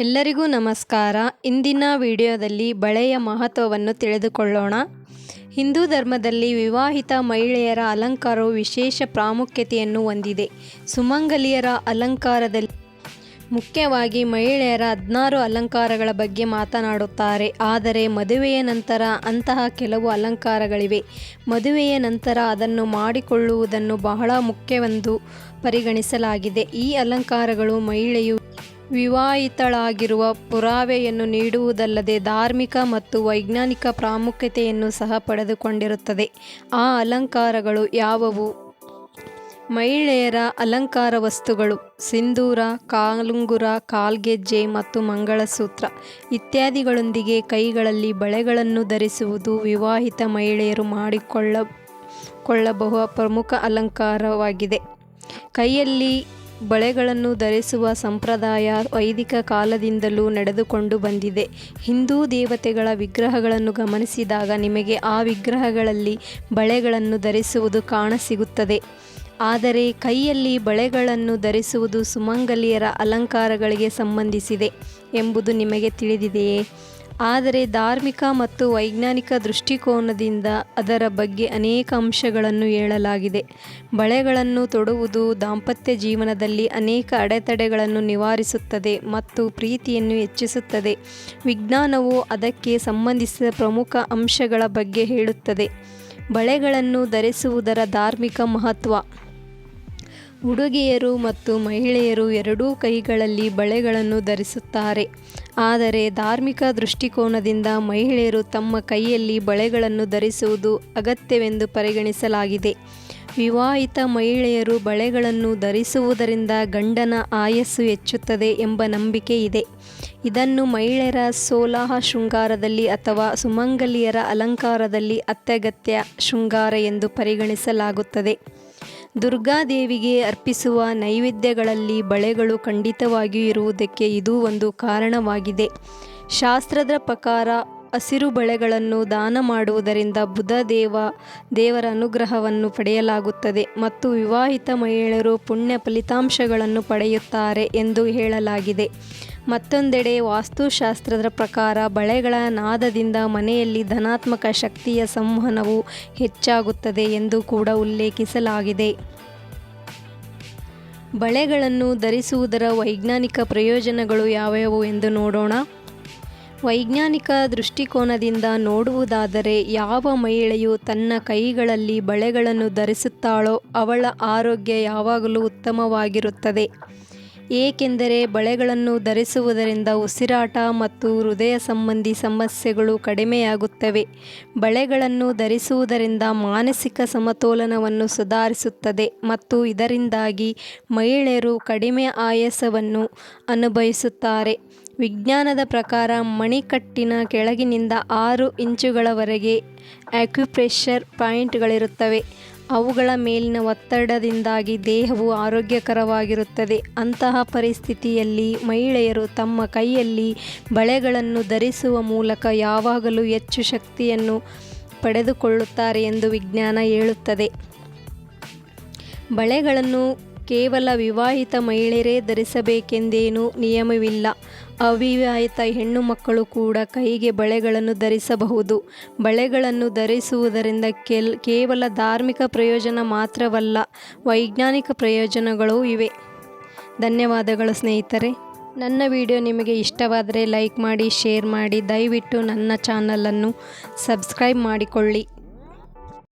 ಎಲ್ಲರಿಗೂ ನಮಸ್ಕಾರ. ಇಂದಿನ ವಿಡಿಯೋದಲ್ಲಿ ಬಳೆಯ ಮಹತ್ವವನ್ನು ತಿಳಿದುಕೊಳ್ಳೋಣ. ಹಿಂದೂ ಧರ್ಮದಲ್ಲಿ ವಿವಾಹಿತ ಮಹಿಳೆಯರ ಅಲಂಕಾರವು ವಿಶೇಷ ಪ್ರಾಮುಖ್ಯತೆಯನ್ನು ಹೊಂದಿದೆ. ಸುಮಂಗಲಿಯರ ಅಲಂಕಾರದಲ್ಲಿ ಮುಖ್ಯವಾಗಿ ಮಹಿಳೆಯರ ಹದಿನಾರು ಅಲಂಕಾರಗಳ ಬಗ್ಗೆ ಮಾತನಾಡುತ್ತಾರೆ. ಆದರೆ ಮದುವೆಯ ನಂತರ ಅಂತಹ ಕೆಲವು ಅಲಂಕಾರಗಳಿವೆ. ಮದುವೆಯ ನಂತರ ಅದನ್ನು ಮಾಡಿಕೊಳ್ಳುವುದನ್ನು ಬಹಳ ಮುಖ್ಯವೆಂದು ಪರಿಗಣಿಸಲಾಗಿದೆ. ಈ ಅಲಂಕಾರಗಳು ಮಹಿಳೆಯು ವಿವಾಹಿತಳಾಗಿರುವ ಪುರಾವೆಯನ್ನು ನೀಡುವುದಲ್ಲದೆ ಧಾರ್ಮಿಕ ಮತ್ತು ವೈಜ್ಞಾನಿಕ ಪ್ರಾಮುಖ್ಯತೆಯನ್ನು ಸಹ ಪಡೆದುಕೊಂಡಿರುತ್ತದೆ. ಆ ಅಲಂಕಾರಗಳು ಯಾವುವು? ಮಹಿಳೆಯರ ಅಲಂಕಾರ ವಸ್ತುಗಳು, ಸಿಂಧೂರ, ಕಾಲುಂಗುರ, ಕಾಲ್ಗೆಜ್ಜೆ ಮತ್ತು ಮಂಗಳಸೂತ್ರ. ಇತ್ಯಾದಿಗಳೊಂದಿಗೆ ಕೈಗಳಲ್ಲಿ ಬಳೆಗಳನ್ನು ಧರಿಸುವುದು ವಿವಾಹಿತ ಮಹಿಳೆಯರು ಮಾಡಿಕೊಳ್ಳ, ಕೊಳ್ಳಬಹು ಪ್ರಮುಖ ಅಲಂಕಾರವಾಗಿದೆ. ಕೈಯಲ್ಲಿ ಬಳೆಗಳನ್ನು ಧರಿಸುವ ಸಂಪ್ರದಾಯ ವೈದಿಕ ಕಾಲದಿಂದಲೂ ನಡೆದುಕೊಂಡು ಬಂದಿದೆ. ಹಿಂದೂ ದೇವತೆಗಳ ವಿಗ್ರಹಗಳನ್ನು ಗಮನಿಸಿದಾಗ ನಿಮಗೆ ಆ ವಿಗ್ರಹಗಳಲ್ಲಿ ಬಳೆಗಳನ್ನು ಧರಿಸುವುದು ಕಾಣಸಿಗುತ್ತದೆ. ಆದರೆ ಕೈಯಲ್ಲಿ ಬಳೆಗಳನ್ನು ಧರಿಸುವುದು ಸುಮಂಗಲಿಯರ ಅಲಂಕಾರಗಳಿಗೆ ಸಂಬಂಧಿಸಿದೆ ಎಂಬುದು ನಿಮಗೆ ತಿಳಿದಿದೆಯೇ? ಆದರೆ ಧಾರ್ಮಿಕ ಮತ್ತು ವೈಜ್ಞಾನಿಕ ದೃಷ್ಟಿಕೋನದಿಂದ ಅದರ ಬಗ್ಗೆ ಅನೇಕ ಅಂಶಗಳನ್ನು ಹೇಳಲಾಗಿದೆ. ಬಳೆಗಳನ್ನು ತೊಡುವುದು ದಾಂಪತ್ಯ ಜೀವನದಲ್ಲಿ ಅನೇಕ ಅಡೆತಡೆಗಳನ್ನು ನಿವಾರಿಸುತ್ತದೆ ಮತ್ತು ಪ್ರೀತಿಯನ್ನು ಹೆಚ್ಚಿಸುತ್ತದೆ. ವಿಜ್ಞಾನವು ಅದಕ್ಕೆ ಸಂಬಂಧಿಸಿದ ಪ್ರಮುಖ ಅಂಶಗಳ ಬಗ್ಗೆ ಹೇಳುತ್ತದೆ. ಬಳೆಗಳನ್ನು ಧರಿಸುವುದರ ಧಾರ್ಮಿಕ ಮಹತ್ವ. ಹುಡುಗಿಯರು ಮತ್ತು ಮಹಿಳೆಯರು ಎರಡೂ ಕೈಗಳಲ್ಲಿ ಬಳೆಗಳನ್ನು ಧರಿಸುತ್ತಾರೆ. ಆದರೆ ಧಾರ್ಮಿಕ ದೃಷ್ಟಿಕೋನದಿಂದ ಮಹಿಳೆಯರು ತಮ್ಮ ಕೈಯಲ್ಲಿ ಬಳೆಗಳನ್ನು ಧರಿಸುವುದು ಅಗತ್ಯವೆಂದು ಪರಿಗಣಿಸಲಾಗಿದೆ. ವಿವಾಹಿತ ಮಹಿಳೆಯರು ಬಳೆಗಳನ್ನು ಧರಿಸುವುದರಿಂದ ಗಂಡನ ಆಯಸ್ಸು ಹೆಚ್ಚುತ್ತದೆ ಎಂಬ ನಂಬಿಕೆ ಇದೆ. ಇದನ್ನು ಮಹಿಳೆಯರ ಸೋಲಾಹ ಶೃಂಗಾರದಲ್ಲಿ ಅಥವಾ ಸುಮಂಗಲಿಯರ ಅಲಂಕಾರದಲ್ಲಿ ಅತ್ಯಗತ್ಯ ಶೃಂಗಾರ ಎಂದು ಪರಿಗಣಿಸಲಾಗುತ್ತದೆ. ದುರ್ಗಾದೇವಿಗೆ ಅರ್ಪಿಸುವ ನೈವೇದ್ಯಗಳಲ್ಲಿ ಬಳೆಗಳು ಖಂಡಿತವಾಗಿಯೂ ಇರುವುದಕ್ಕೆ ಇದು ಒಂದು ಕಾರಣವಾಗಿದೆ. ಶಾಸ್ತ್ರದ ಪ್ರಕಾರ ಹಸಿರು ಬಳೆಗಳನ್ನು ದಾನ ಮಾಡುವುದರಿಂದ ಬುಧ ದೇವ ದೇವರ ಅನುಗ್ರಹವನ್ನು ಪಡೆಯಲಾಗುತ್ತದೆ ಮತ್ತು ವಿವಾಹಿತ ಮಹಿಳೆಯರು ಪುಣ್ಯ ಫಲಿತಾಂಶಗಳನ್ನು ಪಡೆಯುತ್ತಾರೆ ಎಂದು ಹೇಳಲಾಗಿದೆ. ಮತ್ತೊಂದೆಡೆ ವಾಸ್ತುಶಾಸ್ತ್ರದ ಪ್ರಕಾರ ಬಳೆಗಳ ನಾದದಿಂದ ಮನೆಯಲ್ಲಿ ಧನಾತ್ಮಕ ಶಕ್ತಿಯ ಸಂವಹನವು ಹೆಚ್ಚಾಗುತ್ತದೆ ಎಂದು ಕೂಡ ಉಲ್ಲೇಖಿಸಲಾಗಿದೆ. ಬಳೆಗಳನ್ನು ಧರಿಸುವುದರ ವೈಜ್ಞಾನಿಕ ಪ್ರಯೋಜನಗಳು ಯಾವ್ಯಾವು ಎಂದು ನೋಡೋಣ. ವೈಜ್ಞಾನಿಕ ದೃಷ್ಟಿಕೋನದಿಂದ ನೋಡುವುದಾದರೆ ಯಾವ ಮಹಿಳೆಯು ತನ್ನ ಕೈಗಳಲ್ಲಿ ಬಳೆಗಳನ್ನು ಧರಿಸುತ್ತಾಳೋ ಅವಳ ಆರೋಗ್ಯ ಯಾವಾಗಲೂ ಉತ್ತಮವಾಗಿರುತ್ತದೆ. ಏಕೆಂದರೆ ಬಳೆಗಳನ್ನು ಧರಿಸುವುದರಿಂದ ಉಸಿರಾಟ ಮತ್ತು ಹೃದಯ ಸಂಬಂಧಿ ಸಮಸ್ಯೆಗಳು ಕಡಿಮೆಯಾಗುತ್ತವೆ. ಬಳೆಗಳನ್ನು ಧರಿಸುವುದರಿಂದ ಮಾನಸಿಕ ಸಮತೋಲನವನ್ನು ಸುಧಾರಿಸುತ್ತದೆ ಮತ್ತು ಇದರಿಂದಾಗಿ ಮಹಿಳೆಯರು ಕಡಿಮೆ ಆಯಾಸವನ್ನು ಅನುಭವಿಸುತ್ತಾರೆ. ವಿಜ್ಞಾನದ ಪ್ರಕಾರ ಮಣಿಕಟ್ಟಿನ ಕೆಳಗಿನಿಂದ ಆರು ಇಂಚುಗಳವರೆಗೆ ಆಕ್ಯುಪ್ರೆಷರ್ ಪಾಯಿಂಟ್ಗಳಿರುತ್ತವೆ. ಅವುಗಳ ಮೇಲಿನ ಒತ್ತಡದಿಂದಾಗಿ ದೇಹವು ಆರೋಗ್ಯಕರವಾಗಿರುತ್ತದೆ. ಅಂತಹ ಪರಿಸ್ಥಿತಿಯಲ್ಲಿ ಮಹಿಳೆಯರು ತಮ್ಮ ಕೈಯಲ್ಲಿ ಬಳೆಗಳನ್ನು ಧರಿಸುವ ಮೂಲಕ ಯಾವಾಗಲೂ ಹೆಚ್ಚು ಶಕ್ತಿಯನ್ನು ಪಡೆದುಕೊಳ್ಳುತ್ತಾರೆ ಎಂದು ವಿಜ್ಞಾನ ಹೇಳುತ್ತದೆ. ಬಳೆಗಳನ್ನು ಕೇವಲ ವಿವಾಹಿತ ಮಹಿಳೆಯರೇ ಧರಿಸಬೇಕೆಂದೇನೂ ನಿಯಮವಿಲ್ಲ. ಅವಿವಾಹಿತ ಹೆಣ್ಣು ಮಕ್ಕಳು ಕೂಡ ಕೈಗೆ ಬಳೆಗಳನ್ನು ಧರಿಸಬಹುದು. ಬಳೆಗಳನ್ನು ಧರಿಸುವುದರಿಂದ ಕೆಲ್, ಕೇವಲ ಧಾರ್ಮಿಕ ಪ್ರಯೋಜನ ಮಾತ್ರವಲ್ಲ, ವೈಜ್ಞಾನಿಕ ಪ್ರಯೋಜನಗಳೂ ಇವೆ. ಧನ್ಯವಾದಗಳು ಸ್ನೇಹಿತರೆ. ನನ್ನ ವಿಡಿಯೋ ನಿಮಗೆ ಇಷ್ಟವಾದರೆ ಲೈಕ್ ಮಾಡಿ, ಶೇರ್ ಮಾಡಿ. ದಯವಿಟ್ಟು ನನ್ನ ಚಾನಲನ್ನು ಸಬ್ಸ್ಕ್ರೈಬ್ ಮಾಡಿಕೊಳ್ಳಿ.